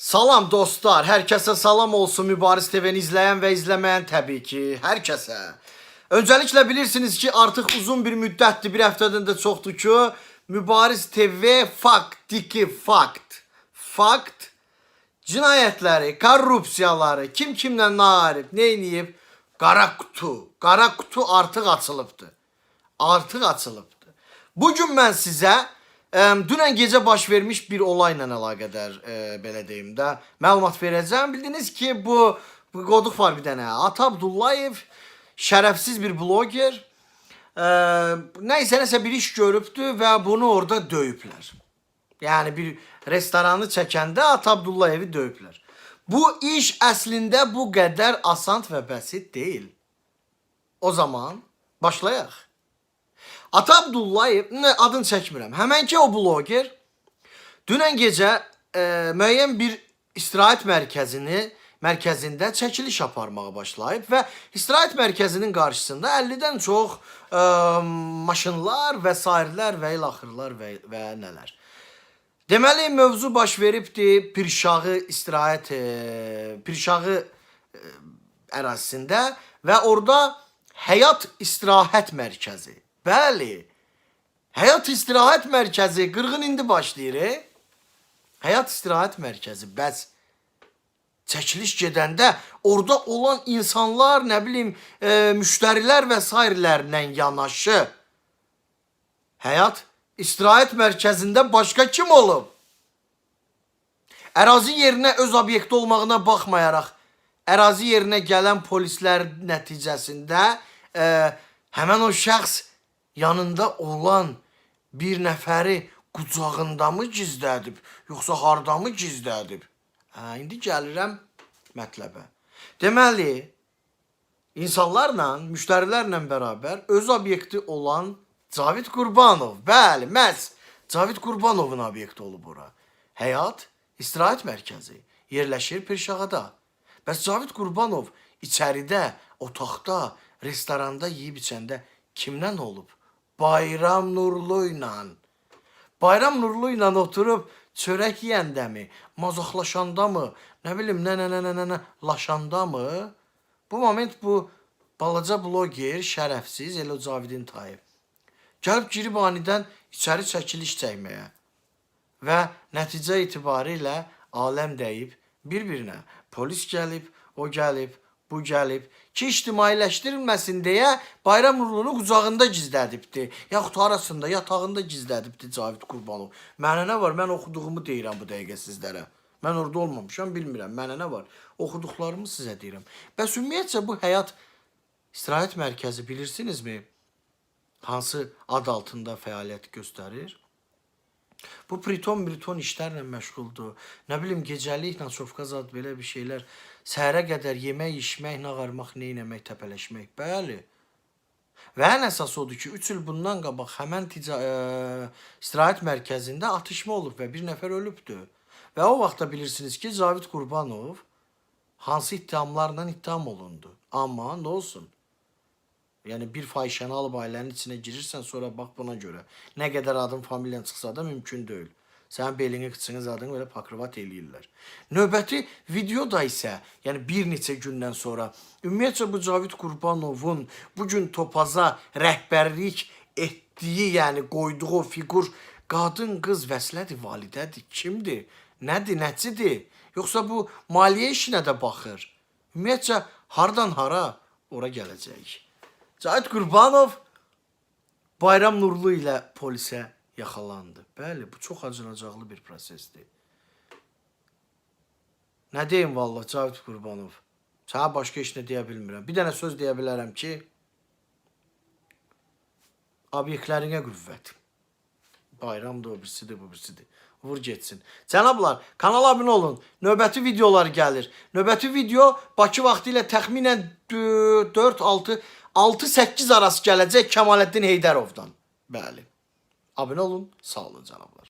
Salam dostlar, herkese salam olsun Mübariz TV'ni izleyen ve izlemeyen tabii ki herkese. Öncelikle bilirsiniz ki artık uzun bir müddettir, bir haftadan da çoktu ki Mübariz TV faktiki fakt. Fakt cinayetleri, korrupsiyaları, kim kimden ne arif, ne eləyib, qara kutu, qara kutu artıq açılıbdı. Artıq açılıbdı. Bugün mən sizə dünən gecə baş vermiş bir olayla əlaqədar ə, belə deyim də məlumat verəcəm. Bildiniz ki, bu, bu qoduq var bir dənə. Ata Abdullayev şərəfsiz bir bloger. Ə, nəysə nəsə bir iş görübdü və bunu orada döyüblər. Yani bir restoranı çəkəndə Ata Abdullayevi döyüblər. Bu iş əslində bu qədər asan və bəsit deyil. O zaman başlayaq. Ata Abdullayev, nə adını çəkmirəm. Həmənki o bloger dünən gecə e, müəyyən bir istirahət mərkəzini mərkəzində çəkiliş aparmağa başlayıb və istirahət mərkəzinin qarşısında 50-dən çox e, maşınlar və sairlər və ilaxırlar və, və nələr. Deməli mövzu baş veribdi Pirşağı istirahət e, Pirşağı e, ərazisində və orada Həyat İstirahət Mərkəzi. Bəli. Həyat İstirahət Mərkəzi 40-ın indi başlayır. E? Həyat İstirahət Mərkəzi. Bəs çəkiliş gedəndə orada olan insanlar, nə bilim, e, müştərilər və sairlərlə yanaşı Həyat İstirahət Mərkəzində başqa kim olub? Ərazi yerinə öz obyekti olmağına baxmayaraq, ərazi yerinə gələn polislər nəticəsində e, həmən o şəxs yanında olan bir nəfəri qucağındamı gizlədib, yoxsa hardamı gizlədib? Hə, indi gəlirəm mətləbə. Deməli, insanlarla, müştərilərlə bərabər öz obyekti olan Cavid Qurbanov. Bəli, məhz Cavid Qurbanovun obyekti olub bura. Həyat İstirahət mərkəzi yerləşir Pirşağada. Bəs Cavid Qurbanov içəridə, otaqda, restoranda yeyib içəndə kimdən olub? Bayram Nurlu ilə. Bayram Nurlu ilə oturub çörək yeyəndə mi, mazoxlaşanda mı, nə bilim, nə nə nə nə nə laşanda mı? Bu moment bu balaca bloger, şərəfsiz elə Cavidin tayı. Gəlib girib anidən içəri çəkiliş çəkməyə. Və nəticə itibarilə aləm dəyib bir-birinə. Polis gəlib, o gəlib, bu gəlib ki, ictimailəşdirilməsin deyə Bayram Nurlunu qucağında gizlədibdi. Yaxud arasında, yatağında gizlədibdi Cavid Qurbanov. Mənə nə var? Mən oxuduğumu deyirəm bu dəqiqə sizlərə. Mən orada olmamışam, bilmirəm. Mənə nə var? Oxuduqlarımı sizə deyirəm. Bəs ümumiyyətcə bu həyat istirahət mərkəzi bilirsinizmi? Hansı ad altında fəaliyyət göstərir? Bu priton briton işlərlə məşğuldur. Nə bilim gecəlik naçovka zad belə bir şeylər. Səhərə qədər yemək, içmək, nağarmaq, neynəmək, təpələşmək. Bəli. Və ən əsas odur ki, 3 il bundan qabaq həmən tica ə, istirahət mərkəzində atışma olub və bir nəfər ölübdür. Və o vaxtda bilirsiniz ki, Cavid Qurbanov hansı ittihamlarla ittiham olundu. Amma nə olsun? Yəni bir fahişəni alıb ailənin içinə girirsən, sonra bax buna görə. Nə qədər adın, familyan çıxsa da mümkün deyil. Sənin belini, qıçını, zadını belə pakrivat eləyirlər. Növbəti videoda isə, yəni bir neçə gündən sonra ümumiyyətcə bu Cavid Qurbanovun bu gün topaza rəhbərlik etdiyi, yəni qoyduğu fiqur qadın, qız, vəslədir, validədir, kimdir? Nədir, nəcidir? Yoxsa bu maliyyə işinə də baxır? Ümumiyyətcə hardan hara ora gələcəyik. Cahit Qurbanov Bayram Nurlu ilə polisə yaxalandı. Bəli, bu çox acınacaqlı bir prosesdir. Nə deyim vallah Cavit Qurbanov? Sənə başqa heç nə deyə. Bir dənə söz deyə bilərəm ki, obyektlərinə qüvvət. Bayram da o birisidir, bu birisidir. Vur getsin. Cənablar, kanala abunə olun. Növbəti videolar gəlir. Növbəti video Bakı vaxtı ilə təxminən 4 6 6-8 arası gələcək Kemalettin Heydərovdan. Bəli. Abunə olun. Sağ olun cənablar.